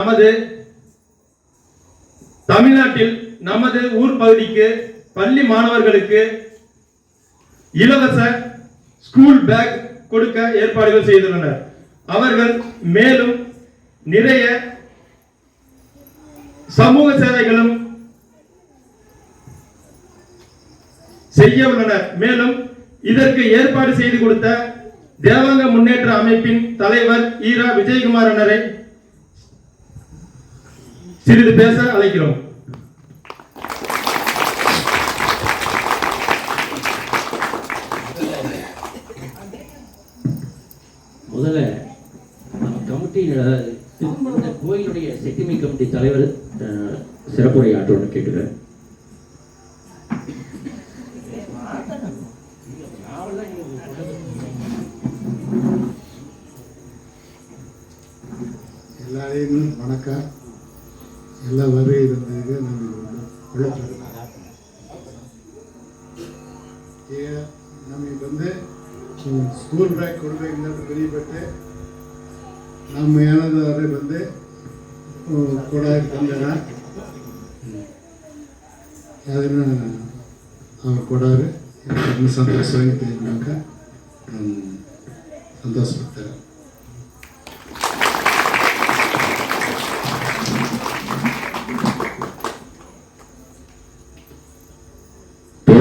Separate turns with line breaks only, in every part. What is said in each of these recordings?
நமது தமிழ்நாட்டில் நமது ஊர் பகுதிக்கு பள்ளி மாணவர்களுக்கு இலவச ஸ்கூல் பேக் கொடுக்க ஏற்பாடுகள் செய்துள்ளனர். அவர்கள் மேலும் நிறைய சமூக சேவைகளும் செய்ய உள்ளனர். மேலும் இதற்கு ஏற்பாடு செய்து கொடுத்த தேவாங்க முன்னேற்ற அமைப்பின் தலைவர் ஈரா விஜயகுமாரனரை சிறிது பேச அழைக்கிறோம்.
முதல்ல நம்ம கமிட்டியில் இந்த கோயிலுடைய செட்டிமை கமிட்டி தலைவர் சிறப்புரை ஆற்றோன்னு கேட்டுக்கிறேன்
ಎಲ್ಲ வருಗை ತಂದರಿಗೆ ನಮಗೆ ಒಂದು ಒಳ್ಳೆ ಈಗ ನಮಗೆ ಬಂದೆ ಸ್ಕೂಲ್ ಬ್ಯಾಗ್ ಕೊಡಬೇಕಿಲ್ಲ ಬರೀಬಟ್ಟೆ ನಮ್ಮ ಏನಾದವರೇ ಬಂದೆ ಕೊಡೋಕೆ ಬಂದಾರ ಅದನ್ನು ಅವ್ರು ಕೊಡೋರು ಸಂತೋಷವಾಗಿ ತೆಗೆದಾಗ ಸಂತೋಷಪಡ್ತಾರೆ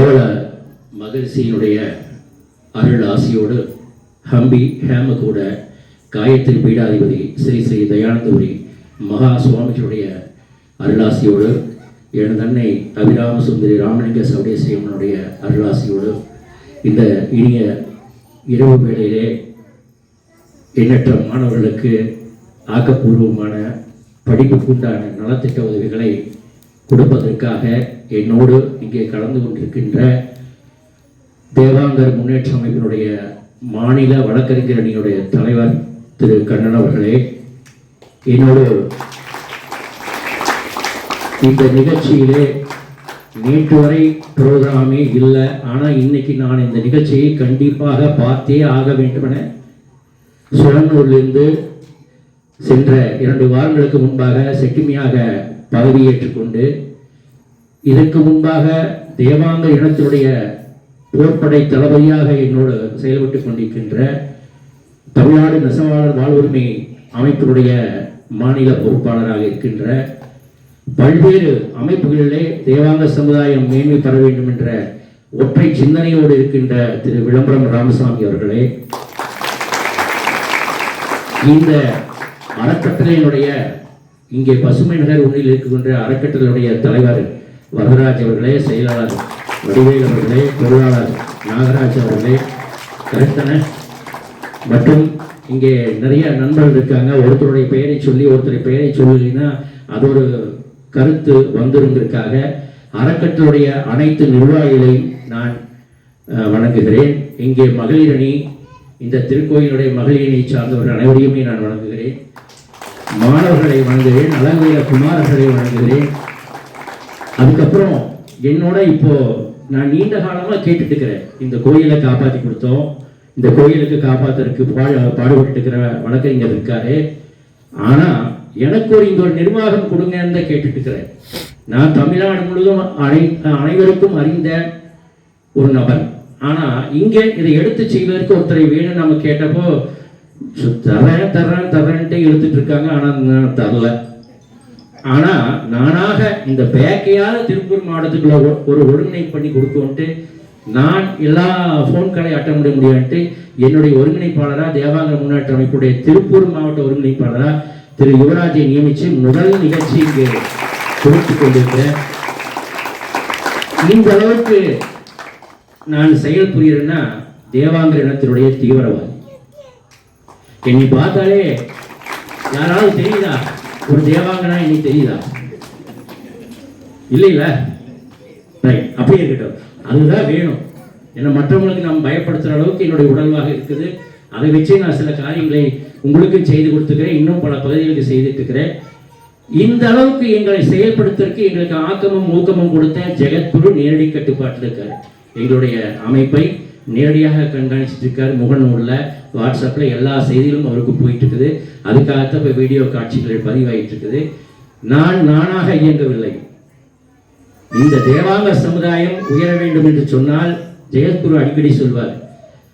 கேவல மகிழ்ச்சியினுடைய அருள் ஆசையோடு ஹம்பி ஹேமகூட கூட பீடாதிபதி ஸ்ரீ ஸ்ரீ தயானந்தபுரி மகா சுவாமிகளுடைய அருளாசியோடு எனது அன்னை அபிராம சுந்தரி ராமலிங்க சவுடேசியம்மனுடைய அருளாசியோடு இந்த இனிய இரவு வேளையிலே எண்ணற்ற மாணவர்களுக்கு ஆக்கப்பூர்வமான படிப்புக்குண்டான நலத்திட்ட உதவிகளை கொடுப்பதற்காக என்னோடு இங்கே கலந்து கொண்டிருக்கின்ற தேவாங்கர் முன்னேற்ற அமைப்பினுடைய மாநில வழக்கறிஞர் தலைவர் திரு கண்ணன் அவர்களே என்னோடு இந்த நிகழ்ச்சியிலே நேற்று வரை ப்ரோக்ராமே இல்லை ஆனால் இன்னைக்கு நான் இந்த நிகழ்ச்சியை கண்டிப்பாக பார்த்தே ஆக வேண்டுமென சுரனூரிலிருந்து சென்ற இரண்டு வாரங்களுக்கு முன்பாக செட்டுமையாக பதவியேற்றுக்கொண்டு இதற்கு முன்பாக தேவாங்க இனத்தினுடைய போர்ப்படை தளபதியாக என்னோடு செயல்பட்டுக் கொண்டிருக்கின்ற தமிழ்நாடு நெசவாளர் வாழ்வுரிமை அமைப்பினுடைய மாநில பொறுப்பாளராக இருக்கின்ற பல்வேறு அமைப்புகளிலே தேவாங்க சமுதாயம் மேன்மை பெற வேண்டும் என்ற ஒற்றை சிந்தனையோடு இருக்கின்ற திரு விளம்பரம் ராமசாமி அவர்களே இந்த அறக்கட்டளையினுடைய இங்கே பசுமை நகர் ஒன்றில் இருக்கின்ற அறக்கட்டளையுடைய தலைவர் வரதராஜ் அவர்களே செயலாளர் வடிவேல் அவர்களே பொருளாளர் நாகராஜ் அவர்களே கருத்தன. மற்றும் இங்கே நிறைய நண்பர்கள் இருக்காங்க. ஒருத்தருடைய பெயரை சொல்லி ஒருத்தருடைய பெயரை சொல்லலைன்னா அது ஒரு கருத்து வந்திருந்திருக்காக. அறக்கட்டளுடைய அனைத்து நிர்வாகிகளையும் நான் வணங்குகிறேன். இங்கே மகளிரணி இந்த திருக்கோயிலுடைய மகளிர் சார்ந்தவர்கள் அனைவரையுமே நான் வணங்குகிறேன். மாணவர்களை வணங்குகிறேன். அழகுய குமாரர்களை வணங்குகிறேன். அதுக்கப்புறம் என்னோட இப்போ நான் நீண்ட காலமா கேட்டுட்டு இருக்கிறேன் இந்த கோயிலை காப்பாத்தி கொடுத்தோம். இந்த கோயிலுக்கு காப்பாத்துறதுக்கு பாடு பாடுபட்டு இருக்கிற வழக்கறிஞர் இருக்காரு. ஆனா எனக்கு ஒரு இந்த ஒரு நிர்வாகம் கொடுங்கன்னு தான் கேட்டுட்டு இருக்கிறேன் நான் தமிழ்நாடு முழுவதும் அனை அனைவருக்கும் அறிந்த ஒரு நபர். ஆனா இங்க இதை எடுத்து செய்வதற்கு ஒருத்தரை வேணும் நம்ம கேட்டப்போ தரேன் தரேன் தர்றேன் எடுத்துட்டு இருக்காங்க ஆனா நான் தரல. ஆனா நானாக இந்த பேக்கையாவது திருப்பூர் மாவட்டத்துக்குள்ள ஒரு- ஒரு ஒருங்கிணை பண்ணி கொடுக்கோன்ட்டு நான் எல்லா போன்களை அட்ட முடிய முடியான்ட்டு என்னுடைய ஒருங்கிணைப்பாளரா தேவாங்க முன்னேற்ற அமைப்புடைய திருப்பூர் மாவட்ட ஒருங்கிணைப்பாளராக திரு யுவராஜை நியமிச்சு முதல் நிகழ்ச்சி இங்கே கொடுத்து கொண்டிருக்கிறேன். இந்த அளவுக்கு நான் செயல் புரிகிறேன்னா தேவாங்க இனத்தினுடைய தீவிரவாதி. என்னை பார்த்தாலே யாராவது தெரியுதா? ஒரு தேவாங்கனா இன்னைக்கு தெரியுதா? இல்லைல்ல? ரைட் அப்படியே இருக்கட்டும். அதுதான் வேணும். ஏன்னா மற்றவங்களுக்கு நாம் பயப்படுத்துகிற அளவுக்கு என்னுடைய உடல்வாக இருக்குது. அதை வச்சு நான் சில காரியங்களை உங்களுக்கும் செய்து கொடுத்துக்கிறேன். இன்னும் பல பகுதிகளுக்கு செய்துட்டு இருக்கிறேன் இந்த அளவுக்கு எங்களை செயல்படுத்துறதுக்கு எங்களுக்கு ஆக்கமும் ஊக்கமும் கொடுத்த ஜெகத்குரு நேரடி கட்டுப்பாட்டில் இருக்கார். எங்களுடைய அமைப்பை நேரடியாக கண்காணிச்சிட்டு இருக்காரு முகநூலில் வாட்ஸ்அப்பில் எல்லா செய்திகளும் அவருக்கு போயிட்டு இருக்குது அதுக்காகத்தான் இப்போ வீடியோ காட்சிகள் பதிவாயிட்டு இருக்குது நான் நானாக இயங்கவில்லை. இந்த தேவாங்க சமுதாயம் உயர வேண்டும் என்று சொன்னால் ஜெயத்குரு அடிக்கடி சொல்வார்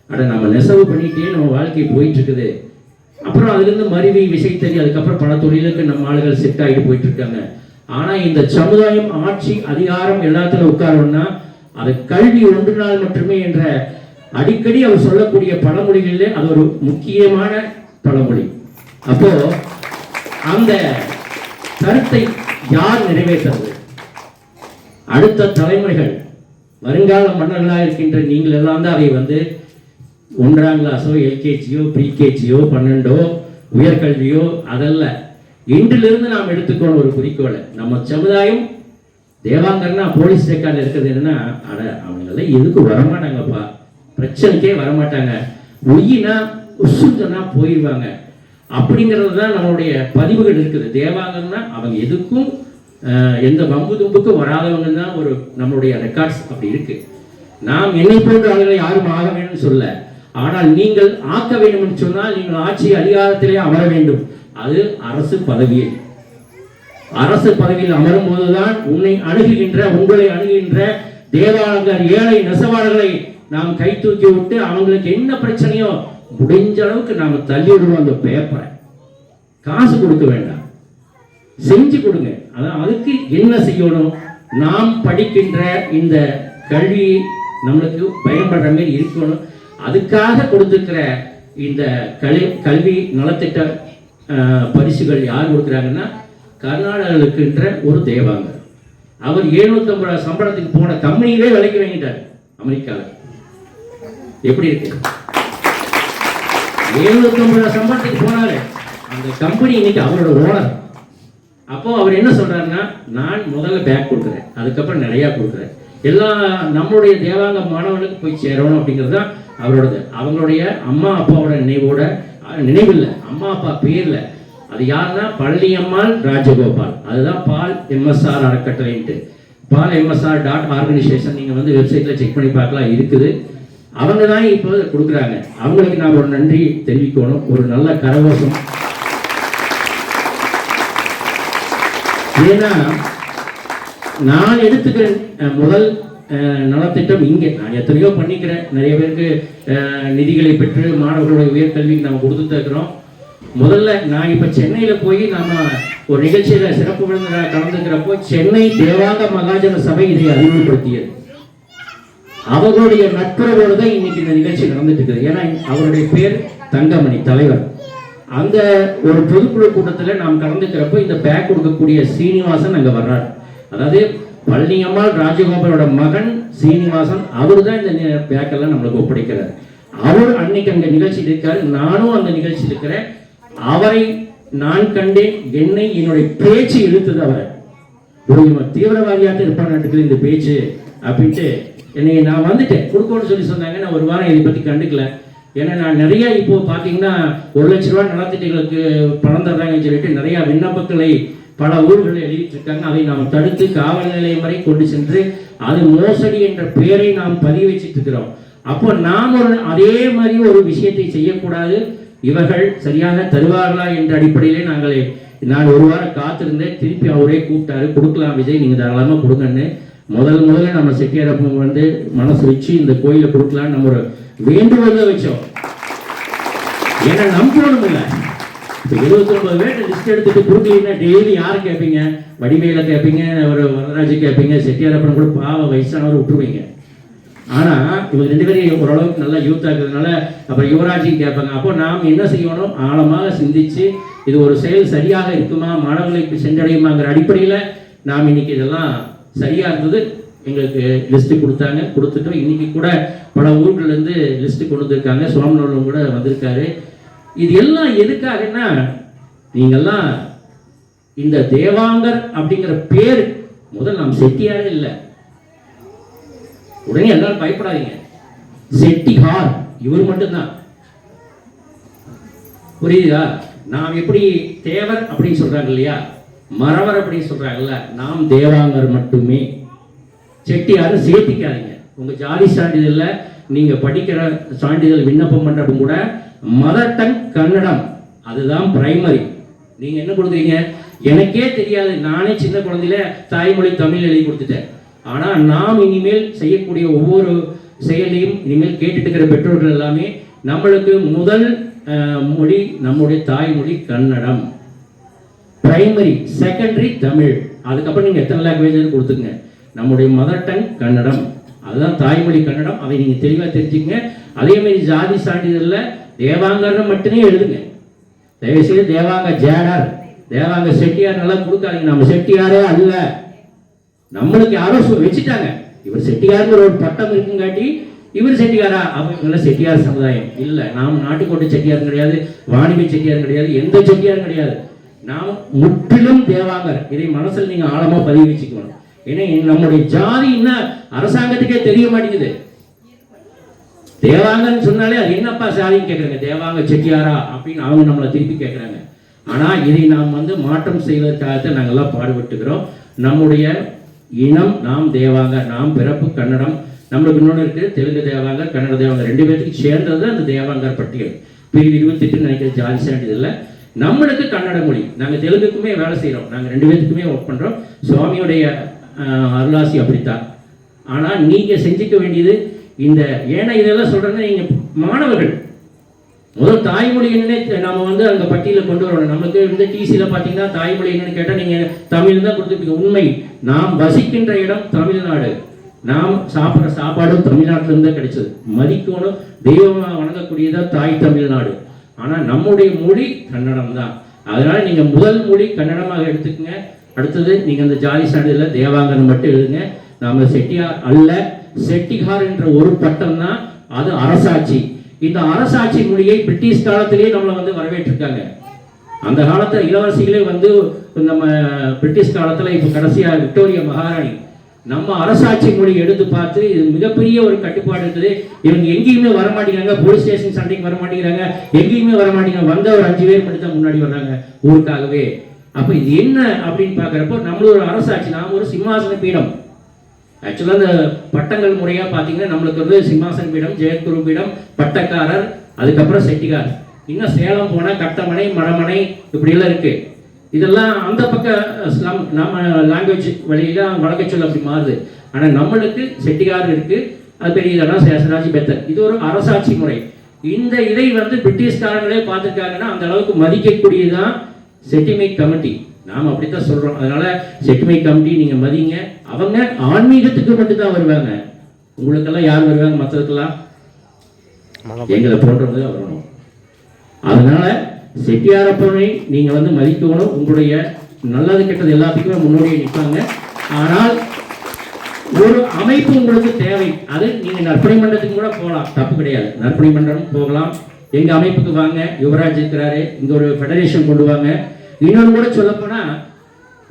அட நம்ம நெசவு பண்ணிட்டே நம்ம வாழ்க்கை போயிட்டு இருக்குது அப்புறம் அதுலேருந்து மருவி விசைத்தறி அதுக்கப்புறம் பல தொழிலுக்கு நம்ம ஆளுகள் செட் ஆகிட்டு போயிட்டு இருக்காங்க ஆனால் இந்த சமுதாயம் ஆட்சி அதிகாரம் எல்லாத்துல உட்காரணும்னா அது கல்வி ஒன்றினால் நாள் மட்டுமே என்ற அடிக்கடி அவர் சொல்லக்கூடிய பழமொழிகளிலே அது ஒரு முக்கியமான பழமொழி. அப்போ அந்த கருத்தை யார் நிறைவேற்றது? அடுத்த தலைமுறைகள் வருங்கால மன்னர்களாக இருக்கின்ற நீங்கள் எல்லாம் தான் அதை வந்து ஒன்றாம் கிளாஸோ எல்கேஜியோ ப்ரீகேஜியோ பன்னெண்டோ உயர்கல்வியோ அதல்ல. இன்றிலிருந்து நாம் எடுத்துக்கொள்ள ஒரு குறிக்கோளை நம்ம சமுதாயம் தேவாங்கர்னா போலீஸ் ரெக்கார்டில் இருக்கிறது என்னன்னா அட அவங்களெல்லாம் எதுக்கு வரமாட்டாங்கப்பா? பிரச்சனைக்கே வரமாட்டாங்க. ஒய்யினா உசுந்தனா போயிடுவாங்க அப்படிங்கிறது தான் நம்மளுடைய பதிவுகள் இருக்குது. தேவாங்கர்னா அவங்க எதுக்கும் எந்த வம்பு தும்புக்கும் வராதவங்க தான் ஒரு நம்மளுடைய ரெக்கார்ட்ஸ் அப்படி இருக்கு. நாம் என்னை போன்ற ஆளுகளை யாரும் ஆக வேணும்னு சொல்ல ஆனால் நீங்கள் ஆக்க வேண்டும் என்று சொன்னால் நீங்கள் ஆட்சி அதிகாரத்திலே அமர வேண்டும். அது அரசு பதவியே. அரசு பதவியில் அமரும் போதுதான் உன்னை அணுகுகின்ற உங்களை அணுகுகின்ற தேவாலங்கர் ஏழை நெசவாளர்களை நாம் கை தூக்கி விட்டு அவங்களுக்கு என்ன பிரச்சனையோ முடிஞ்ச அளவுக்கு நாம தள்ளி விடுவோம் அந்த பேப்பரை காசு கொடுக்க வேண்டாம். செஞ்சு கொடுங்க. அதான் அதுக்கு என்ன செய்யணும்? நாம் படிக்கின்ற இந்த கல்வி நம்மளுக்கு பயன்படுற மாதிரி இருக்கணும். அதுக்காக கொடுத்துருக்கிற இந்த கல்வி கல்வி நலத்திட்ட பரிசுகள் யார் கொடுக்குறாங்கன்னா கர்நாடகாவில் இருக்கின்ற ஒரு தேவாங்கர் அவர் எழுநூத்தம்பது ரூபா சம்பளத்துக்கு போன கம்பெனியிலே விலைக்கு வாங்கிட்டார் அமெரிக்காவில் எப்படி இருக்கு? எழுநூத்தம்பது ரூபா சம்பளத்துக்கு போனாரு. அந்த கம்பெனி இன்னைக்கு அவரோட ஓனர் அப்போ அவர் என்ன சொல்றாருன்னா நான் முதல்ல பேக் கொடுக்குறேன். அதுக்கப்புறம் நிறையா கொடுக்குறேன். எல்லா நம்மளுடைய தேவாங்க மாணவனுக்கு போய் சேரணும் அப்படிங்கிறது தான் அவரோடது. அவங்களுடைய அம்மா அப்பாவோட நினைவோட நினைவில்லை. அம்மா அப்பா பேரில் அது யாருன்னா பழனியம்மாள் ராஜகோபால். அதுதான் பால் எம்எஸ்ஆர் அறக்கட்டளைன்ட்டு. பால் எம்எஸ்ஆர் டாட் ஆர்கனைசேஷன் நீங்கள் வந்து வெப்சைட்டில் செக் பண்ணி பார்க்கலாம் இருக்குது. அவங்க தான் இப்போ கொடுக்குறாங்க. அவங்களுக்கு நான் ஒரு நன்றி தெரிவிக்கணும் ஒரு நல்ல கரகோஷம். ஏன்னா நான் எடுத்துக்கிற முதல் நலத்திட்டம் இங்கே. நான் எத்தனையோ பண்ணிக்கிறேன். நிறைய பேருக்கு நிதிகளை பெற்று மாணவர்களுடைய உயர்கல்விக்கு நம்ம கொடுத்துட்டு இருக்கிறோம் முதல்ல நான் இப்போ சென்னையில் போய் நாம ஒரு நிகழ்ச்சியில சிறப்பு விருந்தினராக கலந்துக்கிறப்போ சென்னை தேவாங்க மகாஜன சபை இதை அறிமுகப்படுத்தியது. அவர்களுடைய நட்புறவோடு தான் இன்னைக்கு இந்த நிகழ்ச்சி நடந்துட்டு இருக்குது ஏன்னா அவருடைய பேர் தங்கமணி தலைவர். அந்த ஒரு பொதுக்குழு கூட்டத்தில் நாம் கலந்துக்கிறப்போ இந்த பேக் கொடுக்கக்கூடிய சீனிவாசன் அங்கே வர்றார். அதாவது பழனியம்மாள் ராஜகோபாலோட மகன் சீனிவாசன் அவர் தான் இந்த பேக்கெல்லாம் நம்மளுக்கு ஒப்படைக்கிறார். அவர் அன்னைக்கு அங்கே நிகழ்ச்சி இருக்காரு. நானும் அந்த நிகழ்ச்சி இருக்கிறேன். அவரை நான் கண்டேன் என்னை என்னுடைய பேச்சு இழுத்தது அவரை. ஒரு இவன் தீவிரவாதியாட்டு இருப்பான் இந்த பேச்சு அப்படின்ட்டு என்னை நான் வந்துட்டேன். கொடுக்கணும்னு சொல்லி சொன்னாங்க. நான் ஒரு வாரம் இதை பற்றி கண்டுக்கல. ஏன்னா நான் நிறைய இப்போ பார்த்தீங்கன்னா ஒரு லட்ச ரூபா நலத்திட்டங்களுக்கு பணம் தர்றாங்கன்னு சொல்லிட்டு நிறைய விண்ணப்பங்களை பல ஊர்களில் எழுதிட்டு இருக்காங்க அதை நாம் தடுத்து காவல் நிலையம் வரை கொண்டு சென்று அது மோசடி என்ற பெயரை நாம் பதிவு வச்சுட்டு இருக்கிறோம் அப்போ நாம் ஒரு அதே மாதிரி ஒரு விஷயத்தை செய்யக்கூடாது. இவர்கள் சரியாக தருவார்களா என்ற அடிப்படையிலே நாங்கள் நான் ஒரு வாரம் காத்திருந்தேன். திருப்பி அவரே கூப்பிட்டாரு. கொடுக்கலாம் விஜய் நீங்க தாராளமா கொடுங்கன்னு. முதல் முதல்ல நம்ம செட்டியாரப்பம் வந்து மனசு வச்சு இந்த கோயிலை கொடுக்கலாம் நம்ம ஒரு வேண்டுகோள் வச்சோம். ஏன்னா நம்பணும் இல்லை இப்போ இருபத்தி ஒன்பது பேர் லிஸ்ட் எடுத்துட்டு கொடுக்கலீங்கன்னா டெய்லி யாரை கேட்பீங்க? வடிவேல கேட்பீங்க ஒரு வரராஜ் கேட்பீங்க செட்டியாரப்பன் கூட பாவ வயசானவர் விட்டுருவீங்க. ஆனால் இவங்க ரெண்டு பேரும் ஓரளவுக்கு நல்லா யூத்தாக இருக்கிறதுனால அப்புறம் யுவராஜையும் கேட்பாங்க. அப்போ நாம் என்ன செய்யணும்? ஆழமாக சிந்திச்சு இது ஒரு செயல் சரியாக இருக்குமா? மாணவர்களுக்கு சென்றடையுமாங்கிற அடிப்படையில் நாம் இன்னைக்கு இதெல்லாம் சரியாக இருந்தது. எங்களுக்கு லிஸ்ட்டு கொடுத்தாங்க கொடுத்துட்டோம். இன்னைக்கு கூட பல ஊர்கள்லேருந்து லிஸ்ட்டு கொண்டு வந்திருக்காங்க. சுவாமிநூலும் கூட வந்திருக்காரு. இது எல்லாம் எதுக்காகன்னா நீங்கள்லாம் இந்த தேவாங்கர் அப்படிங்கிற பேர் முதல் நாம் செட்டியாரே இல்லை. உடனே எல்லாரும் பயப்படாதீங்க. செட்டிகார் இவர் மட்டும்தான். புரியுதா? நாம் எப்படி தேவர் அப்படின்னு சொல்றாங்க இல்லையா? மறவர் அப்படின்னு சொல்றாங்கல்ல நாம் தேவாங்கர் மட்டுமே. செட்டியாரும் சேர்த்திக்காதீங்க. உங்க ஜாதி சான்றிதழ்ல நீங்க படிக்கிற சான்றிதழ் விண்ணப்பம் பண்றப்ப கூட மதர் டங் கன்னடம் அதுதான் பிரைமரி நீங்க என்ன கொடுக்குறீங்க? எனக்கே தெரியாது. நானே சின்ன குழந்தையில தாய்மொழி தமிழ் எழுதி கொடுத்துட்டேன். ஆனால் நாம் இனிமேல் செய்யக்கூடிய ஒவ்வொரு செயலையும் இனிமேல் கேட்டுட்டு இருக்கிற பெற்றோர்கள் எல்லாமே நம்மளுக்கு முதல் மொழி நம்முடைய தாய்மொழி கன்னடம். Primary secondary Tamil. அதுக்கப்புறம் நீங்கள் எத்தனை லாங்குவேஜ் கொடுத்துங்க நம்முடைய மதர் டங் கன்னடம். அதுதான் தாய்மொழி கன்னடம். அதை நீங்கள் தெளிவாக தெரிஞ்சுக்கங்க. அதே மாதிரி ஜாதி சான்றிதழில் தேவாங்கன்னு மட்டுமே எழுதுங்க. தயவுசெய்து தேவாங்க ஜேடார் தேவாங்க செட்டியார் நல்லா கொடுக்காதீங்க. நம்ம செட்டியாரே அல்ல. நம்மளுக்கு யாரோ வச்சுட்டாங்க. இவர் செட்டியாருங்கிற ஒரு பட்டம் இருக்குங்காட்டி இவர் செட்டியாரா அவங்க செட்டியார் சமுதாயம். இல்லை நாம் நாட்டுக்கோட்டை செட்டியார் கிடையாது வாணிபை செட்டியார் கிடையாது எந்த செட்டியாரும் கிடையாது. நாம் முற்றிலும் தேவாங்கர் இதை மனசுல நீங்க ஆழமா பதிவு வச்சுக்கணும். ஏன்னா நம்முடைய ஜாதி என்ன? அரசாங்கத்துக்கே தெரிய மாட்டேங்குது. தேவாங்கன்னு சொன்னாலே அது என்னப்பா சாதின்னு கேட்குறாங்க தேவாங்க செட்டியாரா? அப்படின்னு அவங்க நம்மளை திருப்பி கேட்குறாங்க ஆனால் இதை நாம் வந்து மாற்றம் செய்வதற்காகத்தான் நாங்கள்லாம் பாடுபட்டுக்கிறோம். நம்முடைய இனம் நாம் தேவாங்க நாம் பிறப்பு கன்னடம். நம்மளுக்கு இன்னொன்று இருக்குது தெலுங்கு தேவாங்க கன்னட தேவாங்க ரெண்டு பேர்த்துக்கு சேர்ந்தது தான் அந்த தேவாங்கர் பட்டியல். பிரிவு இருபத்தெட்டு நினைக்கிற ஜாதி இல்லை. நம்மளுக்கு கன்னட மொழி. நாங்கள் தெலுங்குக்குமே வேலை செய்கிறோம் நாங்கள் ரெண்டு பேர்த்துக்குமே ஒர்க் பண்ணுறோம் சுவாமியுடைய அருளாசி அப்படித்தான். ஆனால் நீங்கள் செஞ்சுக்க வேண்டியது இந்த ஏன்னா இதெல்லாம் சொல்கிறேன்னா நீங்கள் மாணவர்கள். முதல் தாய்மொழி என்னன்னே நம்ம வந்து அந்த பட்டியலில் கொண்டு வரணும். நமக்கு இந்த டிசியில் பார்த்தீங்கன்னா தாய்மொழி என்னன்னு கேட்டால் நீங்கள் தமிழ் தான் கொடுத்துருப்பீங்க. உண்மை. நாம் வசிக்கின்ற இடம் தமிழ்நாடு. நாம் சாப்பிட்ற சாப்பாடும் தமிழ்நாட்டிலிருந்து தான் கிடைச்சது. மதிக்கணும் தெய்வமாக வணங்கக்கூடியதாக தாய் தமிழ்நாடு. ஆனால் நம்முடைய மொழி கன்னடம் தான். அதனால நீங்கள் முதல் மொழி கன்னடமாக எடுத்துக்கங்க. அடுத்தது நீங்கள் அந்த ஜாதி சான்றிதழில் தேவாங்கன் மட்டும் எழுதுங்க. நாம் செட்டியார் அல்ல. செட்டிகார் என்ற ஒரு பட்டம் தான். அது அரசாட்சி. இந்த அரசாட்சி மொழியை பிரிட்டிஷ் காலத்திலேயே நம்மளை வந்து வரவேற்றிருக்காங்க. அந்த காலத்தில் இளவரசிகளே வந்து நம்ம பிரிட்டிஷ் காலத்தில் இப்போ கடைசியாக விக்டோரியா மகாராணி. நம்ம அரசாட்சி மொழி எடுத்து பார்த்து இது மிகப்பெரிய ஒரு கட்டுப்பாடு இருக்குது. இவங்க எங்கேயுமே வர மாட்டேங்கிறாங்க போலீஸ் ஸ்டேஷன் சண்டைக்கு வர மாட்டேங்கிறாங்க எங்கேயுமே வர மாட்டேங்கிறாங்க வந்த ஒரு அஞ்சு பேர் மட்டும் தான் முன்னாடி வர்றாங்க ஊருக்காகவே. அப்போ இது என்ன அப்படின்னு பார்க்குறப்போ நம்மளோட ஒரு அரசாட்சி நாம் ஒரு சிம்மாசன பீடம். ஆக்சுவலாக அந்த பட்டங்கள் முறையாக பார்த்தீங்கன்னா நம்மளுக்கு வந்து சிம்மாசன் பீடம் ஜெயக்குரு பீடம் பட்டக்காரர் அதுக்கப்புறம் செட்டிகார். இன்னும் சேலம் போனால் கட்டமனை மரமனை இப்படியெல்லாம் இருக்குது இதெல்லாம் அந்த பக்கம் ஸ்லம் நம்ம லாங்குவேஜ் வழியில் வழக்க சொல் அப்படி மாறுது. ஆனால் நம்மளுக்கு செட்டிகார் இருக்குது அது பெரிய இதெல்லாம் சேசராஜ் பெத்தர். இது ஒரு அரசாட்சி முறை. இந்த இதை வந்து பிரிட்டிஷ்காரங்களே பார்த்துருக்காங்கன்னா அந்த அளவுக்கு மதிக்கக்கூடியதான் செட்டிமை கமிட்டி. நாம் அப்படித்தான் சொல்றோம். அதனால செட்டிமை கமிட்டி நீங்க மதிங்க. அவங்க ஆன்மீகத்துக்கு மட்டும்தான் வருவாங்க. உங்களுக்கெல்லாம் யார் வருவாங்க மற்றதுக்கெல்லாம் எங்களை போன்றவங்க தான் வரணும். அதனால செட்டியாரப்பனை நீங்க வந்து மதிக்கணும். உங்களுடைய நல்லது கெட்டது எல்லாத்துக்குமே முன்னோடியே நிற்பாங்க ஆனால் ஒரு அமைப்பு உங்களுக்கு தேவை. அது நீங்க நற்பணி மன்றத்துக்கு கூட போகலாம். தப்பு கிடையாது. நற்பணி மன்றம் போகலாம். எங்க அமைப்புக்கு வாங்க. யுவராஜ் இருக்கிறாரு. இங்க ஒரு ஃபெடரேஷன் கொண்டு வாங்க. இன்னொன்று கூட சொல்லப்போனா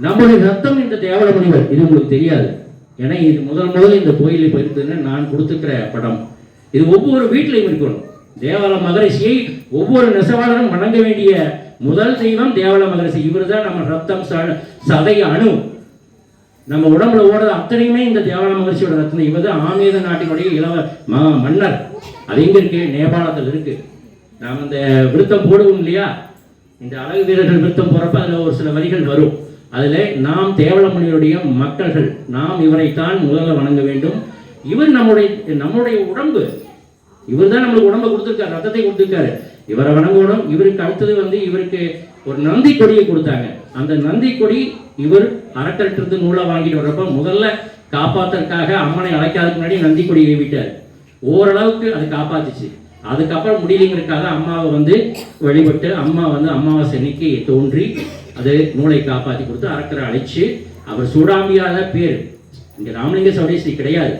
நம்முடைய ரத்தம் இந்த தேவல முனிவர் இது உங்களுக்கு தெரியாது. ஏன்னா இது முதல் முதல்ல இந்த கோயிலில் போயிருந்ததுன்னு நான் கொடுத்துக்கிற படம். இது ஒவ்வொரு வீட்டிலையும் இருக்கணும். தேவால மகரிஷியை ஒவ்வொரு நெசவாளரும் வணங்க வேண்டிய முதல் தெய்வம் தேவால மகரிஷி. இவர் தான் நம்ம ரத்தம் ச- சதை அணு. நம்ம உடம்புல ஓடுற அத்தனையுமே இந்த தேவால மகரிஷியோட ரத்தம் இவர் தான் ஆமேத நாட்டினுடைய இளவ மன்னர். அது எங்க இருக்கு? நேபாளத்தில் இருக்கு. நாம் இந்த விருத்தம் போடுவோம் இல்லையா? இந்த அழகு வீரர்கள் விருத்தம் போறப்ப அதில் ஒரு சில வரிகள் வரும். அதுல நாம் தேவலமணியுடைய மக்கள்கள் நாம் இவரைத்தான் முதல்ல வணங்க வேண்டும். இவர் நம்முடைய நம்முடைய உடம்பு. இவர் தான் நம்மளுக்கு உடம்பை கொடுத்துருக்காரு ரத்தத்தை கொடுத்துருக்காரு. இவரை வணங்கணும். இவருக்கு அடுத்தது வந்து இவருக்கு ஒரு நந்தி கொடியை கொடுத்தாங்க. அந்த நந்தி கொடி இவர் அறக்கட்டிருந்து நூலை வாங்கிட்டு வர்றப்ப முதல்ல காப்பாத்துறதுக்காக அம்மனை அழைக்காததுக்கு முன்னாடி நந்தி கொடியை ஏவிட்டார் ஓரளவுக்கு அது காப்பாத்துச்சு. அதுக்கப்புறம் முடியலைங்கிறதுக்காக அம்மாவை வந்து வழிபட்டு அம்மா வந்து அமாவாசை அன்னைக்கு தோன்றி அது நூலை காப்பாற்றி கொடுத்து அறக்கரை அழைச்சு அவர் சூடாம்பியாத பேர். இங்கே ராமலிங்க சௌடேஸ்வரி கிடையாது.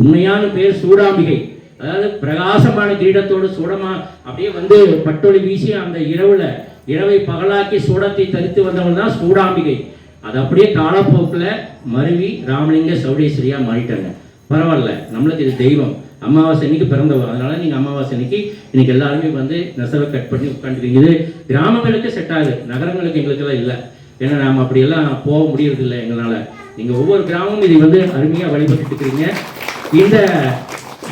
உண்மையான பேர் சூடாம்பிகை. அதாவது பிரகாசமான கிரீடத்தோடு சூடமா அப்படியே வந்து பட்டொளி வீசி அந்த இரவுல இரவை பகலாக்கி சூடத்தை தரித்து வந்தவங்க தான் சூடாம்பிகை. அது அப்படியே காலப்போக்கில் மருவி ராமலிங்க சௌடேஸ்வரியா மாறிட்டாங்க. பரவாயில்ல நம்மளுக்கு இது தெய்வம். அமாவாசை அன்னைக்கு பிறந்தவர் அதனால நீங்க அமாவாசை அன்னைக்கு இன்னைக்கு எல்லாருமே வந்து நெசவை கட் பண்ணி உட்காந்துருக்கீங்க இது கிராமங்களுக்கு செட் ஆகுது. நகரங்களுக்கு எங்களுக்கெல்லாம் இல்லை. ஏன்னா நாம அப்படியெல்லாம் போக முடியறது இல்லை எங்களால. நீங்க ஒவ்வொரு கிராமமும் இதை வந்து அருமையா வழிபட்டு இருக்கிறீங்க இந்த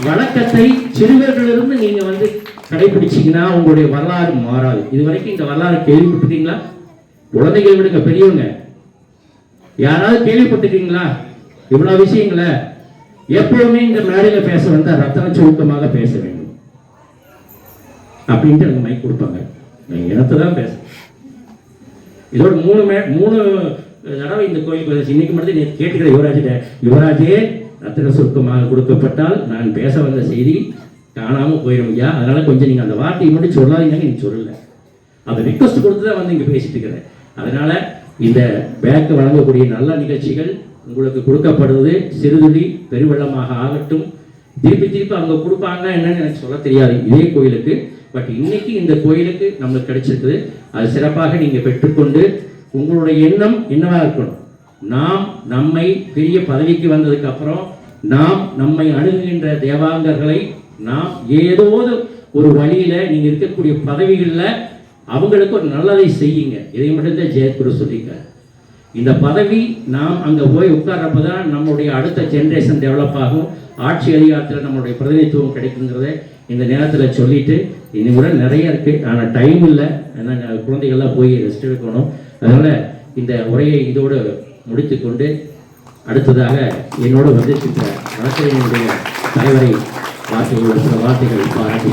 வழக்கத்தை சிறுவர்களிலிருந்து நீங்க வந்து கடைபிடிச்சிங்கன்னா உங்களுடைய வரலாறு மாறாது. இது வரைக்கும் இந்த வரலாறு கேள்விப்பட்டிருக்கீங்களா? குழந்தைகள் விடுங்க பெரியவங்க. யாராவது கேள்விப்பட்டிருக்கீங்களா? இவ்வளவு விஷயங்களை எப்பவுமே இந்த மேடையில் பேச வந்தால் ரத்தன சுருக்கமாக பேச வேண்டும். அப்படின்ட்டு எனக்கு மைக் கொடுப்பாங்க. நீங்கள் இனத்தை தான் பேச இதோட மூணு மே மூணு தடவை இந்த கோயிலுக்கு இன்னைக்கு மட்டும் நீ கேட்டுக்கிற யுவராஜிட்ட யுவராஜே ரத்தன சுருக்கமாக கொடுக்கப்பட்டால் நான் பேச வந்த செய்தி காணாமல் போயிடும் ஐயா. அதனால் கொஞ்சம் நீங்கள் அந்த வார்த்தையை மட்டும் சொல்லாதீங்கன்னு நீங்கள் சொல்லல. அதை ரிக்வஸ்ட் கொடுத்து தான் வந்து இங்கே பேசிட்டு இருக்கிறேன். அதனால் இந்த பேக்கு வழங்கக்கூடிய நல்ல நிகழ்ச்சிகள் உங்களுக்கு கொடுக்கப்படுவது சிறுதுளி பெருவெள்ளமாக ஆகட்டும். திருப்பி திருப்பி அவங்க கொடுப்பாங்கன்னா என்னன்னு எனக்கு சொல்ல தெரியாது. இதே கோயிலுக்கு. பட் இன்னைக்கு இந்த கோயிலுக்கு நம்மளுக்கு கிடைச்சிருக்குது. அது சிறப்பாக நீங்கள் பெற்றுக்கொண்டு உங்களுடைய எண்ணம் என்னவா இருக்கணும்? நாம் நம்மை பெரிய பதவிக்கு வந்ததுக்கு அப்புறம் நாம் நம்மை அணுகுகின்ற தேவாங்கர்களை நாம் ஏதோ ஒரு வழியில் நீங்கள் இருக்கக்கூடிய பதவிகளில் அவங்களுக்கு ஒரு நல்லதை செய்யுங்க. இதை மட்டும்தான் ஜெயக்குரு சொல்லியிருக்காரு. இந்த பதவி நாம் அங்கே போய் உட்கார்றப்ப தான் நம்மளுடைய அடுத்த ஜென்ரேஷன் டெவலப் ஆகும். ஆட்சி அதிகாரத்தில் நம்மளுடைய பிரதிநிதித்துவம் கிடைக்குங்கிறத இந்த நேரத்தில் சொல்லிட்டு இனி கூட நிறைய இருக்கு. ஆனால் டைம் இல்லை. ஏன்னா குழந்தைகள்லாம் போய் ரெஸ்ட் எடுக்கணும். அதனால் இந்த உரையை இதோடு முடித்துக்கொண்டு அடுத்ததாக என்னோட வந்திருக்கின்ற வழக்கறிஞருடைய தலைவரை வார்த்தைகள் சில வார்த்தைகள் பாராட்டி